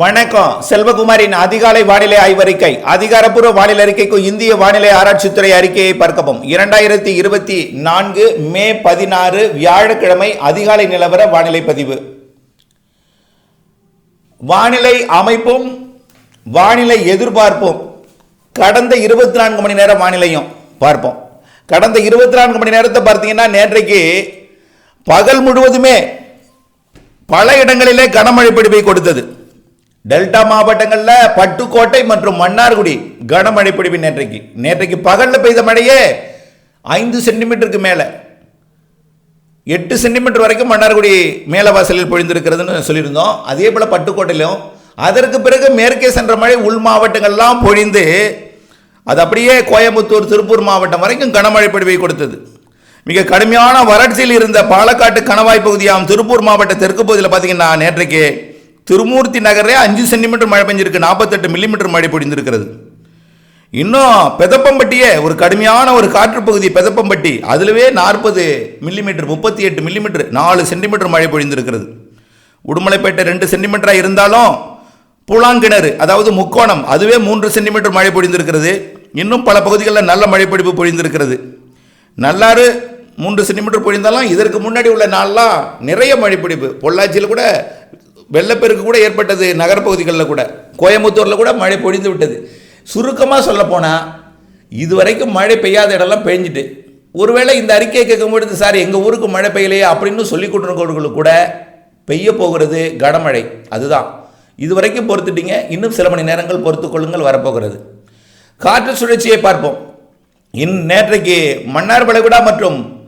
வணக்கம். செல்வகுமாரின் அதிகாலை வானிலை ஆய்வறிக்கை. அதிகாரப்பூர்வ வானிலை அறிக்கைக்கு இந்திய வானிலை ஆராய்ச்சித்துறை அறிக்கையை பார்க்கவும். இரண்டாயிரத்தி இருபத்தி நான்கு மே பதினாறு வியாழக்கிழமை அதிகாலை நிலவர வானிலை பதிவு. வானிலை அமைப்பும் வானிலை எதிர்பார்ப்பும். கடந்த இருபத்தி நான்கு மணி நேர வானிலையும் பார்ப்போம். கடந்த இருபத்தி நான்கு மணி நேரத்தை பார்த்தீங்கன்னா நேற்றைக்கு பகல் முழுவதுமே பல இடங்களிலே கனமழை பிடிப்பை கொடுத்தது. டெல்டா மாவட்டங்களில் பட்டுக்கோட்டை மற்றும் மன்னார்குடி கனமழை பிடிப்பு நேற்றைக்கு. நேற்றைக்கு பகலில் பெய்த மழையே ஐந்து சென்டிமீட்டருக்கு மேலே. எட்டு சென்டிமீட்டர் வரைக்கும் மன்னார்குடி மேலவாசலில் பொழிந்திருக்கிறதுன்னு சொல்லியிருந்தோம். அதே போல் பட்டுக்கோட்டையிலும். அதற்கு பிறகு மேற்கே சென்ற மழை உள் மாவட்டங்கள்லாம் பொழிந்து அது அப்படியே கோயம்புத்தூர் திருப்பூர் மாவட்டம் வரைக்கும் கனமழை பொழிவை கொடுத்தது. மிக கடுமையான வறட்சியில் இருந்த பாலக்காட்டு கணவாய் பகுதியாம் திருப்பூர் மாவட்ட தெற்கு பகுதியில் பார்த்தீங்கன்னா நேற்றைக்கு திருமூர்த்தி நகரே அஞ்சு சென்டிமீட்டர் மழை பெஞ்சிருக்கு நாற்பத்தெட்டு மில்லிமீட்டர் மழை பொழிந்திருக்கிறது. இன்னும் பெதப்பம்பட்டியே ஒரு கடுமையான ஒரு காற்று பகுதி பெதப்பம்பட்டி அதிலவே நாற்பது மில்லிமீட்டர் முப்பத்தி எட்டு மில்லிமீட்டர் நாலு சென்டிமீட்டர் மழை பொழிந்திருக்கிறது. உடுமலைப்பேட்டை ரெண்டு சென்டிமீட்டராக இருந்தாலும் புலாங்கிணறு அதாவது முக்கோணம் அதுவே மூன்று சென்டிமீட்டர் மழை பொழிந்திருக்கிறது. இன்னும் பல பகுதிகளில் நல்ல மழை பொழிந்திருக்கிறது. நல்லாறு மூன்று சென்டிமீட்டர் பொழிந்தாலும் இதற்கு முன்னாடி உள்ள நாளெலாம் நிறைய மழை பொள்ளாச்சியில் கூட வெள்ளப்பெருக்கு கூட ஏற்பட்டது நகரப்பகுதிகளில் கூட. கோயம்புத்தூரில் கூட மழை பொழிந்து விட்டது. சுருக்கமாக சொல்லப்போனால் இது இதுவரைக்கும் மழை பெய்யாத இடம்லாம் பெஞ்சிட்டு. ஒருவேளை இந்த அறிக்கையை கேட்கும்பொழுது சார் எங்கள் ஊருக்கு மழை பெய்யலையே அப்படின்னு சொல்லி கொண்டிருக்கிறவர்களுக்கு கூட பெய்ய போகிறது கனமழை. அதுதான். இதுவரைக்கும் பொறுத்துட்டீங்க. இன்னும் சில மணி நேரங்கள் பொறுத்துக்கொள்ளுங்கள் வரப்போகிறது. காற்று சுழற்சியை பார்ப்போம். இன் நேற்றைக்கு மன்னார் வளைகுடா மற்றும்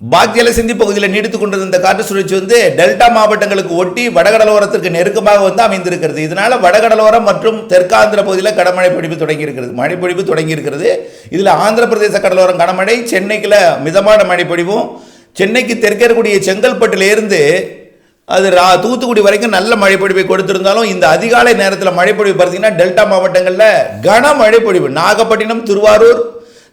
பாக்தியலசிந்தி பகுதியில் நீடித்துக் கொண்டிருந்த காற்று சுழற்சி வந்து டெல்டா மாவட்டங்களுக்கு ஒட்டி வடகடலோரத்திற்கு நெருக்கமாக வந்து அமைந்திருக்கிறது. இதனால வடகடலோரம் மற்றும் தெற்காந்திர பகுதியில் கனமழை பொழிவு தொடங்கி இருக்கிறது மழை பொழிவு இதில் ஆந்திர பிரதேச கடலோரம் கனமழை சென்னைக்குள்ள மிதமான மழை பொழிவும் சென்னைக்கு தெற்கே இருக்கக்கூடிய செங்கல்பட்டிலிருந்து அது ரா தூத்துக்குடி வரைக்கும் நல்ல மழை பொழிவை கொடுத்திருந்தாலும் இந்த அதிகாலை நேரத்தில் மழை பொழிவு பார்த்தீங்கன்னா டெல்டா மாவட்டங்களில் கனமழை பொழிவு. நாகப்பட்டினம் திருவாரூர்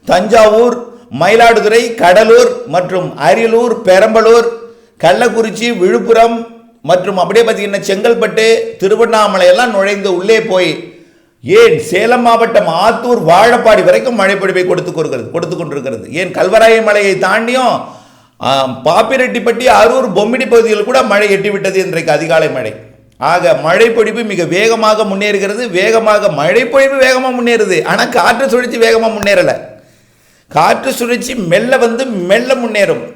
தஞ்சாவூர் மயிலாடுதுறை கடலூர் மற்றும் அரியலூர் பெரம்பலூர் கள்ளக்குறிச்சி விழுப்புரம் மற்றும் அப்படியே பார்த்தீங்கன்னா செங்கல்பட்டு திருவண்ணாமலை எல்லாம் நுழைந்து உள்ளே போய் ஏன் சேலம் மாவட்டம் ஆத்தூர் வாழப்பாடி வரைக்கும் மழை பொழிவை கொடுத்து கொடுக்கிறது கொடுத்து கொண்டிருக்கிறது. ஏன் கல்வராய மலையை தாண்டியும் பாப்பிரெட்டிப்பட்டி அரூர் பொம்மிடி பகுதியில் கூட மழை எட்டிவிட்டது இன்றைக்கு அதிகாலை மழை. ஆக மழை பொழிவு மிக வேகமாக முன்னேறுகிறது வேகமாக மழை பொழிவு வேகமாக முன்னேறுது. ஆனால் காற்று சுழற்சி வேகமாக முன்னேறலை. காற்று சுழற்சி மெல்ல வந்து மெல்ல முன்னேறும்.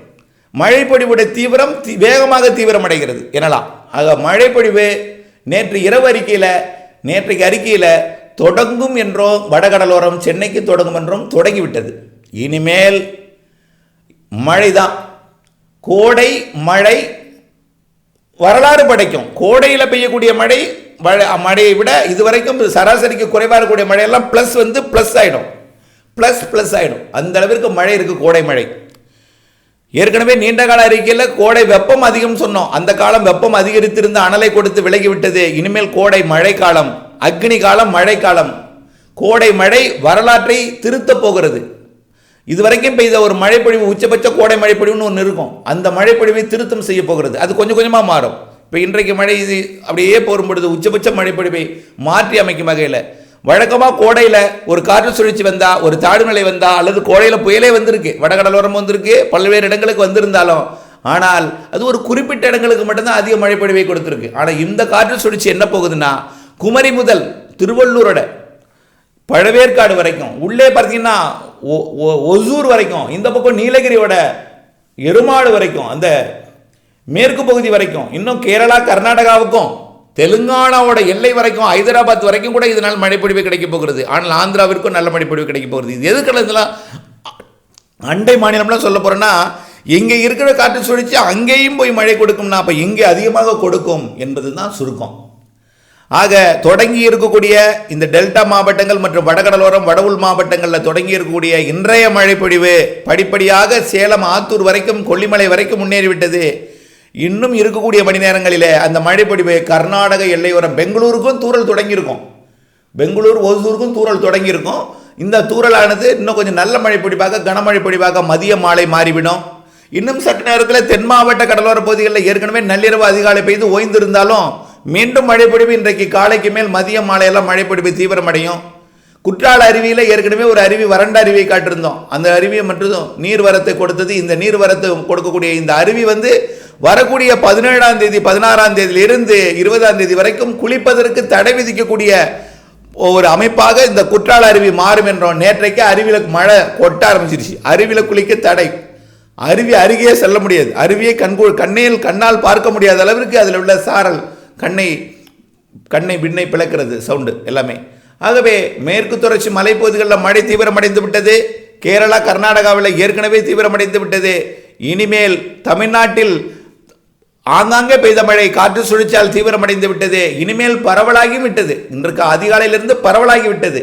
மழைப்பொழிவுடைய தீவிரம் தி- வேகமாக தீவிரமடைகிறது. எனலாம். ஆக மழைப்பொழிவு நேற்று இரவு அறிக்கையில் நேற்றைக்கு அறிக்கையில் தொடங்கும் என்றும் வடகடலோரம் சென்னைக்கு தொடங்கும் என்றும் தொடங்கிவிட்டது. இனிமேல் மழை தான் கோடை மழை வரலாறு படைக்கும். கோடையில் பெய்யக்கூடிய மழை மழை- மழையை விட இதுவரைக்கும் சராசரிக்கு குறைவாக இருக்கக்கூடிய மழையெல்லாம் ப்ளஸ் வந்து ப்ளஸ் ஆகிடும் ப்ளஸ் ப்ளஸ் ஆகிடும் அந்த அளவிற்கு மழை இருக்குது கோடை மழை. ஏற்கனவே நீண்ட கால அறிக்கையில் கோடை வெப்பம் அதிகம் சொன்னோம். அந்த காலம் வெப்பம் அதிகரித்திருந்த அனலை கொடுத்து விலகிவிட்டது இனிமேல் கோடை மழை காலம் அக்னி காலம் மழை காலம். கோடை மழை வரலாற்றை திருத்தப் போகிறது. இதுவரைக்கும் பெய்த ஒரு மழைப்பொழிவு உச்சபட்ச கோடை மழைப்பொழிவுன்னு ஒன்று இருக்கும். அந்த மழைப்பொழிவை திருத்தம் செய்ய போகிறது. அது கொஞ்சம் கொஞ்சமாக மாறும். இப்போ இன்றைக்கு மழை இது அப்படியே போரும் பொழுது உச்சபட்ச மழைப்பொழிவை மாற்றி அமைக்கும் வகையில் வழக்கமாக கோடையில் ஒரு காற்று சுழற்சி வந்தால் ஒரு தாழ்நிலை வந்தால் அல்லது கோடையில் புயலே வந்திருக்கு வடகடலோரம் வந்திருக்கு பல்வேறு இடங்களுக்கு வந்திருந்தாலும் ஆனால் அது ஒரு குறிப்பிட்ட இடங்களுக்கு மட்டும்தான் அதிக மழைப்பொழிவை கொடுத்துருக்கு. ஆனால் இந்த காற்று சுழற்சி என்ன போகுதுன்னா குமரி முதல் திருவள்ளூரோட பழவேற்காடு வரைக்கும் உள்ளே பார்த்தீங்கன்னா ஒ- ஒசூர் வரைக்கும் இந்த பக்கம் நீலகிரியோட எருமாடு வரைக்கும் அந்த மேற்கு பகுதி வரைக்கும் இன்னும் கேரளா கர்நாடகாவுக்கும் தெலுங்கானாவோட எல்லை வரைக்கும் ஹைதராபாத் வரைக்கும் கூட இதனால் மழைப்பொழிவு கிடைக்க போகிறது. ஆனால் ஆந்திராவிற்கும் நல்ல மழைப்பொழிவு கிடைக்க போகிறது. இது எதுக்குள்ள இதெல்லாம் அண்டை மாநிலம்லாம் சொல்ல போகிறேன்னா இங்கே இருக்கிற காற்று சுழிச்சு அங்கேயும் போய் மழை கொடுக்கும்னா அப்போ இங்கே அதிகமாக கொடுக்கும் என்பது தான் சுருக்கம். ஆக தொடங்கி இருக்கக்கூடிய இந்த டெல்டா மாவட்டங்கள் மற்றும் வடகடலோரம் வட மாவட்டங்களில் தொடங்கி இருக்கக்கூடிய இன்றைய மழைப்பொழிவு படிப்படியாக சேலம் ஆத்தூர் வரைக்கும் கொல்லிமலை வரைக்கும் முன்னேறிவிட்டது. இன்னும் இருக்கக்கூடிய மணி நேரங்களிலே அந்த மழைப்பொழிவு கர்நாடக எல்லையோரம் பெங்களூருக்கும் தூறல் தொடங்கியிருக்கும். பெங்களூர் ஒசூருக்கும் தூறல் தொடங்கியிருக்கும். இந்த தூறலானது இன்னும் கொஞ்சம் நல்ல மழை பொடிவாக கனமழை பொடிவாக மதிய மாலை மாறிவிடும். இன்னும் சற்று நேரத்தில் தென் மாவட்ட கடலோர பகுதிகளில் ஏற்கனவே நள்ளிரவு அதிகாலை பெய்து ஓய்ந்திருந்தாலும் மீண்டும் மழைப்பொடிவு இன்றைக்கு காலைக்கு மேல் மதிய மாலையெல்லாம் மழைப்பொடிவு தீவிரமடையும். குற்றால அருவியில் ஏற்கனவே ஒரு அருவி வறண்ட அருவியை காட்டிருந்தோம் அந்த அருவியை மட்டும் நீர்வரத்தை கொடுத்தது. இந்த நீர்வரத்தை கொடுக்கக்கூடிய இந்த அருவி வந்து வரக்கூடிய பதினேழாம் தேதி பதினாறாம் தேதியிலிருந்து இருபதாம் தேதி வரைக்கும் குளிப்பதற்கு தடை விதிக்கக்கூடிய ஒரு அமைப்பாக இந்த குற்றால அருவி மாறும் என்றோம். நேற்றைக்கு அருவியில் மழை கொட்ட ஆரம்பிச்சிருச்சு. அருவியில் குளிக்க தடை. அருவி அருகே செல்ல முடியாது. அருவியை கண்கூ கண்ணில் கண்ணால் பார்க்க முடியாத அளவிற்கு அதில் உள்ள சாரல் கண்ணை கண்ணை விண்ணை பிளக்கிறது சவுண்டு எல்லாமே. ஆகவே மேற்கு தொடர்ச்சி மலைப்பகுதிகளில் மழை தீவிரமடைந்து விட்டது. கேரளா கர்நாடகாவில் ஏற்கனவே தீவிரமடைந்து விட்டது. இனிமேல் தமிழ்நாட்டில் ஆங்காங்கே பெய்த மழை காற்று சுழற்சியால் தீவிரமடைந்து விட்டது இனிமேல் பரவலாகி விட்டது இன்றைக்கு அதிகாலையிலிருந்து பரவலாகி விட்டது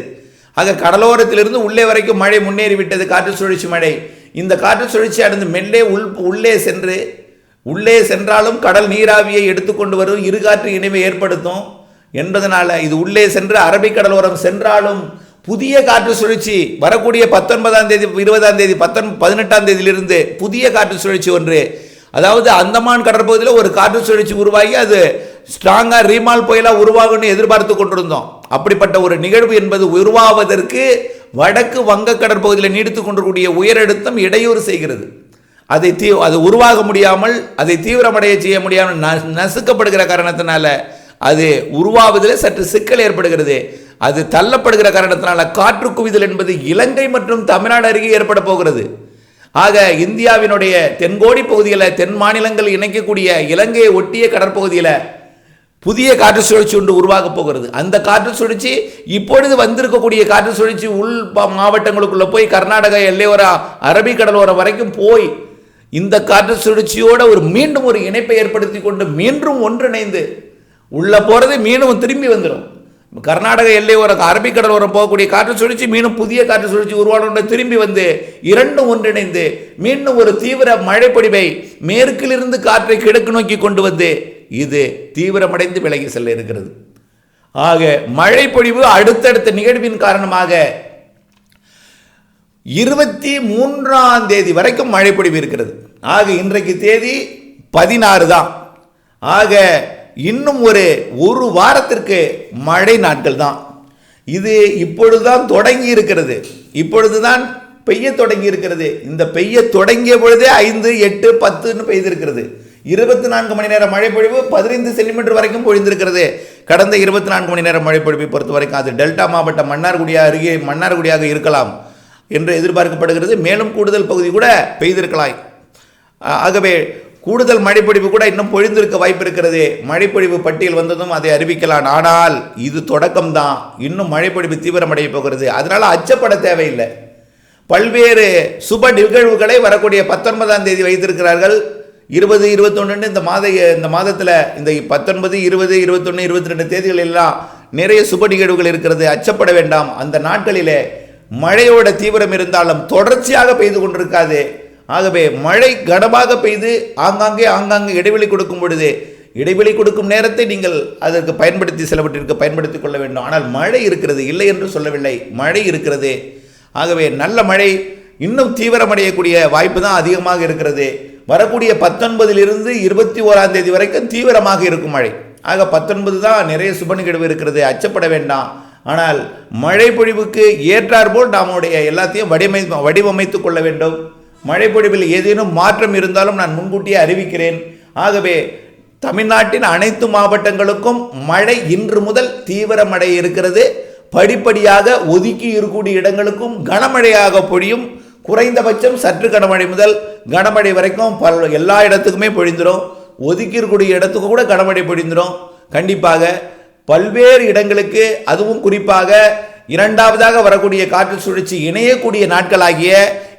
ஆக கடலோரத்திலிருந்து உள்ளே வரைக்கும் மழை முன்னேறி விட்டது காற்று சுழற்சி மழை. இந்த காற்று சுழற்சி அடைந்து மெல்லே உள் உள்ளே சென்று உள்ளே சென்றாலும் கடல் நீராவியை எடுத்துக்கொண்டு வரும் இருகாற்று இணைவை ஏற்படுத்தும் என்பதனால் இது உள்ளே சென்று அரபிக்கடலோரம் சென்றாலும் புதிய காற்று சுழற்சி வரக்கூடிய பத்தொன்பதாம் தேதி இருபதாம் தேதி பத்தொன் பதினெட்டாம் தேதியிலிருந்து புதிய காற்று சுழற்சி ஒன்று அதாவது அந்தமான் கடற்பகுதியில் ஒரு காற்று சுழற்சி உருவாகி அது ஸ்ட்ராங்காக ரீமால் புயலாக உருவாகும்னு எதிர்பார்த்து கொண்டிருந்தோம். அப்படிப்பட்ட ஒரு நிகழ்வு என்பது உருவாவதற்கு வடக்கு வங்க கடற்பகுதியில் நீடித்து கொண்டிருக்கூடிய உயரழுத்தம் இடையூறு செய்கிறது. அதை தீ அது உருவாக முடியாமல் அதை தீவிரமடைய செய்ய முடியாமல் ந- நசுக்கப்படுகிற காரணத்தினால அது உருவாவதில் சற்று சிக்கல் ஏற்படுகிறது. அது தள்ளப்படுகிற காரணத்தினால காற்று குவிதல் என்பது இலங்கை மற்றும் தமிழ்நாடு அருகே ஏற்பட போகிறது. ஆக இந்தியாவினுடைய தென்கோடி பகுதியில் தென் மாநிலங்கள் இணைக்கக்கூடிய இலங்கையை ஒட்டிய கடற்பகுதியில் புதிய காற்று சுழற்சி ஒன்று உருவாக போகிறது. அந்த காற்று சுழற்சி இப்பொழுது வந்திருக்கக்கூடிய காற்று சுழற்சி உள் மாவட்டங்களுக்குள்ளே போய் கர்நாடகா எல்லையோர அரபிக்கடலோரம் வரைக்கும் போய் இந்த காற்று சுழற்சியோடு ஒரு மீண்டும் ஒரு இணைப்பை ஏற்படுத்தி கொண்டு மீண்டும் ஒன்றிணைந்து உள்ளே போகிறது மீண்டும் திரும்பி வந்துடும் கர்நாடக எல்லையோர அரபிக்கடலோரம் போகக்கூடிய காற்று சுழற்சி மீண்டும் புதிய காற்று சுழற்சி உருவான திரும்பி வந்து இரண்டும் ஒன்றிணைந்து மீண்டும் ஒரு தீவிர மழைப்பொடிவை மேற்கிலிருந்து காற்றை கிழக்கு நோக்கி கொண்டு வந்து இது தீவிரமடைந்து விலகி செல்ல இருக்கிறது. ஆக மழைப்பொழிவு அடுத்தடுத்த நிகழ்வின் காரணமாக இருபத்தி மூன்றாம் தேதி வரைக்கும் மழைப்பொழிவு இருக்கிறது. ஆக இன்றைக்கு தேதி பதினாறு தான். ஆக இன்னும் ஒரு ஒரு வாரத்திற்கு மழை நாட்கள் தான். இது இப்பொழுதுதான் தொடங்கி இருக்கிறது. இப்பொழுதுதான் பெய்ய தொடங்கி இருக்கிறது. இந்த பெய்ய தொடங்கிய பொழுதே ஐந்து எட்டு பத்துன்னு பெய்திருக்கிறது. இருபத்தி நான்கு மணி நேரம் மழை பொழிவு பதினைந்து சென்டிமீட்டர் வரைக்கும் பொழிந்திருக்கிறது. கடந்த இருபத்தி நான்கு மணி நேரம் மழை பொழிவை பொறுத்த வரைக்கும் அது டெல்டா மாவட்டம் மன்னார்குடியா அருகே மன்னார்குடியாக இருக்கலாம் என்று எதிர்பார்க்கப்படுகிறது. மேலும் கூடுதல் பகுதி கூட பெய்திருக்கலாம். ஆகவே கூடுதல் மழைப்பொழிவு கூட இன்னும் பொழிந்திருக்க வாய்ப்பு இருக்கிறது மழைப்பொழிவு பட்டியல் வந்ததும் அதை அறிவிக்கலாம். ஆனால் இது தொடக்கம்தான். இன்னும் மழைப்பொழிவு தீவிரமடைய போகிறது. அதனால் அச்சப்பட தேவையில்லை. பல்வேறு சுப நிகழ்வுகளை வரக்கூடிய பத்தொன்பதாம் தேதி வைத்திருக்கிறார்கள். இருபது இருபத்தொன்னு இந்த மாத இந்த மாதத்தில் இந்த பத்தொன்பது இருபது இருபத்தொன்று இருபத்தி ரெண்டு தேதிகள் எல்லாம் நிறைய சுப நிகழ்வுகள் இருக்கிறது. அச்சப்பட வேண்டாம். அந்த நாட்களிலே மழையோட தீவிரம் இருந்தாலும் தொடர்ச்சியாக பெய்து கொண்டிருக்காது. ஆகவே மழை கனமாக பெய்து ஆங்காங்கே ஆங்காங்கே இடைவெளி கொடுக்கும் பொழுது இடைவெளி கொடுக்கும் நேரத்தை நீங்கள் அதற்கு பயன்படுத்தி சிலவற்றிற்கு பயன்படுத்திக் கொள்ள வேண்டும். ஆனால் மழை இருக்கிறது இல்லை என்று சொல்லவில்லை. மழை இருக்கிறது. ஆகவே நல்ல மழை இன்னும் தீவிரமடையக்கூடிய வாய்ப்பு தான் அதிகமாக இருக்கிறது. வரக்கூடிய பத்தொன்பதிலிருந்து இருபத்தி ஓராம் தேதி வரைக்கும் தீவிரமாக இருக்கும் மழை. ஆக பத்தொன்பது தான் நிறைய சுப நிகழ்வு இருக்கிறது. அச்சப்பட வேண்டாம். ஆனால் மழை பொழிவுக்கு ஏற்றாற்போல் நம்முடைய எல்லாத்தையும் வடிவமை வடிவமைத்துக் கொள்ள வேண்டும். மழைப்பொழிவில் ஏதேனும் மாற்றம் இருந்தாலும் நான் முன்கூட்டியே அறிவிக்கிறேன். ஆகவே தமிழ்நாட்டின் அனைத்து மாவட்டங்களுக்கும் மழை இன்று முதல் தீவிரமடைய இருக்கிறது. படிப்படியாக ஒதுக்கி இருக்கக்கூடிய இடங்களுக்கும் கனமழையாக பொழியும். குறைந்தபட்சம் சற்று கனமழை முதல் கனமழை வரைக்கும் பல எல்லா இடத்துக்குமே பொழிந்துடும் ஒதுக்கி இருக்கக்கூடிய இடத்துக்கு கூட கனமழை பொழிந்துடும் கண்டிப்பாக பல்வேறு இடங்களுக்கு அதுவும் குறிப்பாக இரண்டாவதாக வரக்கூடிய காற்று சுழற்சி இணையக்கூடிய நாட்களாகிய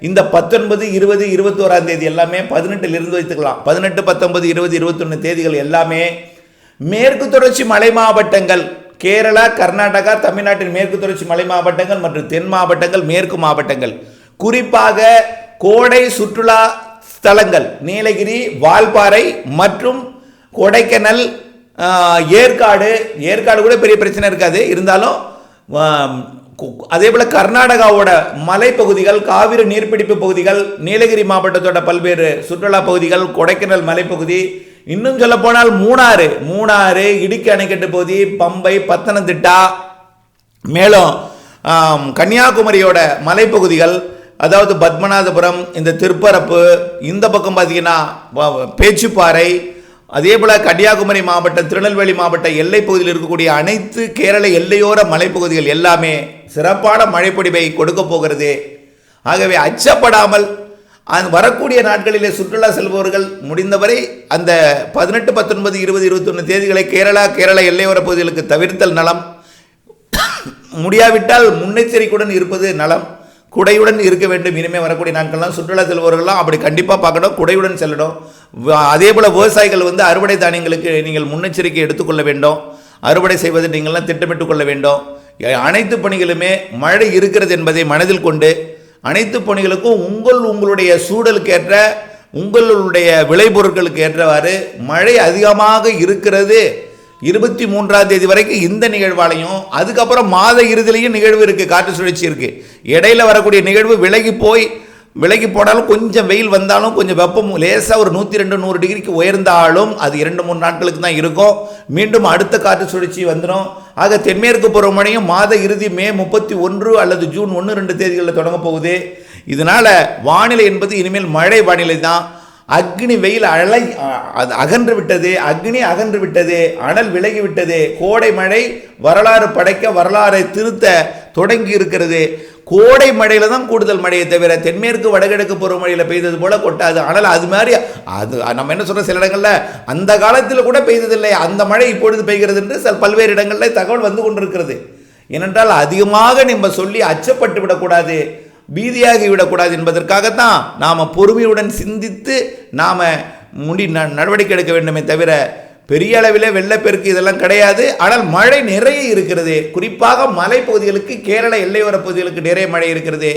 இந்த பத்தொன்பது இருபது இருபத்தோராம் தேதி எல்லாமே பதினெட்டில் இருந்து வைத்துக்கலாம். பதினெட்டு பத்தொன்பது இருபது இருபத்தொன்று தேதிகள் எல்லாமே மேற்கு தொடர்ச்சி மலை மாவட்டங்கள் கேரளா கர்நாடகா தமிழ்நாட்டின் மேற்கு தொடர்ச்சி மலை மாவட்டங்கள் மற்றும் தென் மாவட்டங்கள் மேற்கு மாவட்டங்கள். குறிப்பாக கோடை சுற்றுலா ஸ்தலங்கள் நீலகிரி வால்பாறை மற்றும் கொடைக்கானல் ஏற்காடு. ஏற்காடு கூட பெரிய பிரச்சனை இருக்காது. இருந்தாலும் அதே போல் கர்நாடகாவோட மலைப்பகுதிகள் காவிரி நீர்பிடிப்பு பகுதிகள் நீலகிரி மாவட்டத்தோட பல்வேறு சுற்றுலா பகுதிகள் கொடைக்கானல் மலைப்பகுதி இன்னும் சொல்ல போனால் மூணாறு மூணாறு இடுக்கி அணைக்கட்டு பகுதி பம்பை பத்தனந்திட்டா மேலும் கன்னியாகுமரியோட மலைப்பகுதிகள் அதாவது பத்மநாதபுரம் இந்த திருப்பரப்பு இந்த பக்கம் பார்த்தீங்கன்னா பேச்சுப்பாறை அதே போல் கன்னியாகுமரி மாவட்டம் திருநெல்வேலி மாவட்ட எல்லைப் பகுதியில் இருக்கக்கூடிய அனைத்து கேரள எல்லையோர மலைப்பகுதிகள் எல்லாமே சிறப்பான மழைப்பொடிவை கொடுக்க போகிறது. ஆகவே அச்சப்படாமல் அந்த வரக்கூடிய நாட்களிலே சுற்றுலா செல்பவர்கள் முடிந்தவரை அந்த பதினெட்டு பத்தொன்பது இருபது இருபத்தொன்று தேதிகளை கேரளா கேரள எல்லையோர பகுதிகளுக்கு தவிர்த்தல் நலம். முடியாவிட்டால் முன்னெச்சரிக்கையுடன் இருப்பது நலம். குடையுடன் இருக்க வேண்டும். இனிமேல் வரக்கூடிய நாட்கள்லாம் சுற்றுலா செல்பவர்கள்லாம் அப்படி கண்டிப்பாக பார்க்கணும். குடையுடன் செல்லணும். அதே போல் விவசாயிகள் வந்து அறுவடை தானியங்களுக்கு நீங்கள் முன்னெச்சரிக்கை எடுத்துக்கொள்ள வேண்டும். அறுவடை செய்வதை நீங்கள்லாம் திட்டமிட்டு கொள்ள வேண்டும். அனைத்து பணிகளுமே மழை இருக்கிறது என்பதை மனதில் கொண்டு அனைத்து பணிகளுக்கும் உங்கள் உங்களுடைய சூழலுக்கேற்ற உங்களுடைய விளைபொருட்களுக்கு ஏற்றவாறு மழை அதிகமாக இருக்கிறது. இருபத்தி மூன்றாம் தேதி வரைக்கும் இந்த நிகழ்வாலையும் அதுக்கப்புறம் மாத இறுதிலையும் நிகழ்வு இருக்குது காற்று சுழற்சி இருக்குது இடையில வரக்கூடிய நிகழ்வு விலகி போய் விலகி போனாலும் கொஞ்சம் வெயில் வந்தாலும் கொஞ்சம் வெப்பம் லேசாக ஒரு நூற்றி ரெண்டு நூறு டிகிரிக்கு உயர்ந்தாலும் அது இரண்டு மூணு நாட்களுக்கு தான் இருக்கும். மீண்டும் அடுத்த காற்று சுழற்சி வந்துடும் ஆக தென்மேற்கு பருவமழையும் மாத இறுதி மே முப்பத்தி ஒன்று அல்லது ஜூன் ஒன்று ரெண்டு தேதிகளில் தொடங்க போகுது. இதனால் வானிலை என்பது இனிமேல் மழை வானிலை தான். அக்னி வெயில் அலை அது அகன்று விட்டது அக்னி அகன்று விட்டது அனல் விலகி விட்டது கோடை மழை வரலாறு படைக்க வரலாறை திருத்த தொடங்கி இருக்கிறது. கோடை மழையில தான் கூடுதல் மழையை தவிர தென்மேற்கு வடகிழக்கு பருவமழையில் பெய்தது போல கொட்டாது. ஆனால் அது மாதிரி அது நம்ம என்ன சொல்கிற சில இடங்களில் அந்த காலத்தில் கூட பெய்ததில்லை. அந்த மழை இப்பொழுது பெய்கிறது என்று சில பல்வேறு இடங்களில் தகவல் வந்து கொண்டிருக்கிறது. ஏனென்றால் அதிகமாக நம்ம சொல்லி அச்சப்பட்டு விடக்கூடாது பீதியாகி விடக்கூடாது என்பதற்காகத்தான் நாம் பொறுமையுடன் சிந்தித்து நாம் முடி ந- நடவடிக்கை எடுக்க வேண்டுமே தவிர பெரிய அளவில் வெள்ளப்பெருக்கு இதெல்லாம் கிடையாது. ஆனால் மழை நிறைய இருக்கிறது. குறிப்பாக மலைப்பகுதிகளுக்கு கேரள எல்லையோர பகுதிகளுக்கு நிறைய மழை இருக்கிறது.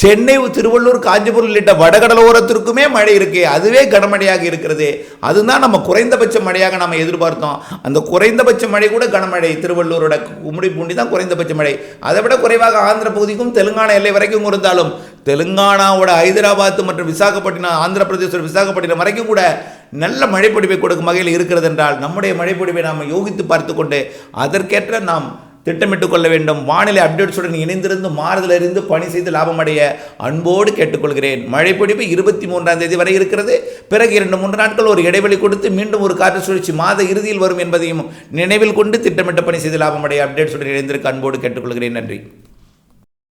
சென்னை திருவள்ளூர் காஞ்சிபுரம் உள்ளிட்ட வடகடலோரத்திற்குமே மழை இருக்கு. அதுவே கனமழையாக இருக்கிறது. அதுதான் நம்ம குறைந்தபட்ச மழையாக நம்ம எதிர்பார்த்தோம். அந்த குறைந்தபட்ச மழை கூட கனமழை. திருவள்ளூரோட கும்முடி பூண்டி தான் குறைந்தபட்ச மழை. அதை விட குறைவாக ஆந்திர பகுதிக்கும் தெலுங்கானா எல்லை வரைக்கும் இருந்தாலும் தெலுங்கானாவோட ஹைதராபாத் மற்றும் விசாகப்பட்டினம் ஆந்திர பிரதேச விசாகப்பட்டினம் வரைக்கும் கூட நல்ல மழைப்பொழிவை கொடுக்கும் வகையில் இருக்கிறது என்றால் நம்முடைய மழைப்பொழிவை நாம் யோகித்து பார்த்து கொண்டு அதற்கேற்ற நாம் திட்டமிட்டுக் கொள்ள வேண்டும். வானிலை அப்டேட்ஸுடன் இணைந்திருந்து மாறுதலிருந்து பணி செய்து லாபம் அடைய அன்போடு கேட்டுக்கொள்கிறேன். மழைப்பொழிவு இருபத்தி மூன்றாம் தேதி வரை இருக்கிறது. பிறகு இரண்டு மூன்று நாட்கள் ஒரு இடைவெளி கொடுத்து மீண்டும் ஒரு காற்று சுழற்சி மாத இறுதியில் வரும் என்பதையும் நினைவில் கொண்டு திட்டமிட்ட பணி செய்து லாபமடைய அப்டேட்ஸுடன் இணைந்திருக்க அன்போடு கேட்டுக்கொள்கிறேன். நன்றி.